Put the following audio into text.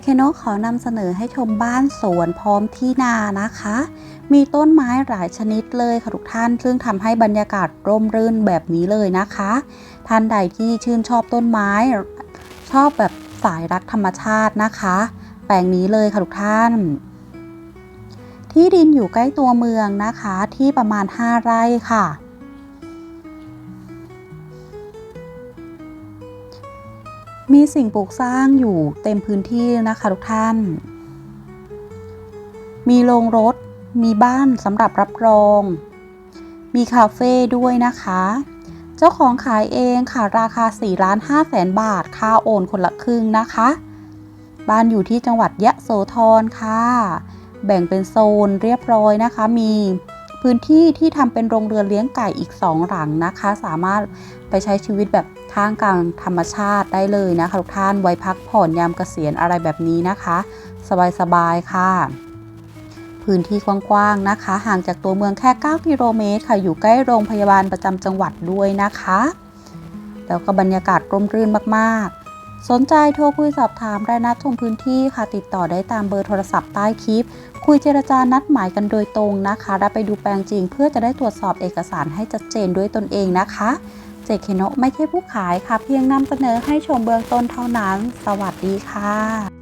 เคโนขอนำเสนอให้ชมบ้านสวนพร้อมที่นานะคะ มีต้นไม้หลายชนิดเลยค่ะทุกท่าน ซึ่งทำให้บรรยากาศร่มรื่นแบบนี้เลยนะคะ ท่านใดที่ชื่นชอบต้นไม้ชอบแบบสายรักธรรมชาตินะคะ แปลงนี้เลยค่ะทุกท่าน ที่ดินอยู่ใกล้ตัวเมืองนะคะที่ประมาณ 5 ไร่ค่ะ มีสิ่งปลูกสร้างอยู่เต็มพื้นที่นะคะทุกท่าน มีโรงรถ มีบ้านสำหรับรับรอง มีคาเฟ่ด้วยนะคะ เจ้าของขายเองค่ะราคา4ล้าน5แสนบาท ค่าโอนคนละครึ่งนะคะ บ้านอยู่ที่จังหวัดยะโสธรค่ะ แบ่งเป็นโซนเรียบร้อยนะคะ มี พื้นที่ที่ทำเป็นโรงเรือนเลี้ยงไก่อีก 2 หลังนะคะ สามารถไปใช้ชีวิตแบบท่ามกลางธรรมชาติได้เลยนะคะทุกท่านไว้พักผ่อนยามเกษียณอะไรแบบนี้นะคะ สบายๆค่ะ พื้นที่กว้างๆนะคะ ห่างจากตัวเมืองแค่ 9 กิโลเมตรค่ะอยู่ใกล้โรงพยาบาลประจำจังหวัดด้วยนะคะ แล้วก็บรรยากาศร่มรื่นมากๆ สนใจโทรคุยสอบถามรายนัดชมพื้นที่ค่ะติดต่อได้ตามเบอร์โทรศัพท์ใต้คลิป คุยเจรจานัดหมายกันโดยตรงนะคะ และไปดูแปลงจริง เพื่อจะได้ตรวจสอบเอกสารให้ชัดเจนด้วยตนเองนะคะเจเคโนไม่ใช่ผู้ขายค่ะ เพียงนำเสนอให้ชมเบื้องต้นเท่านั้น สวัสดีค่ะ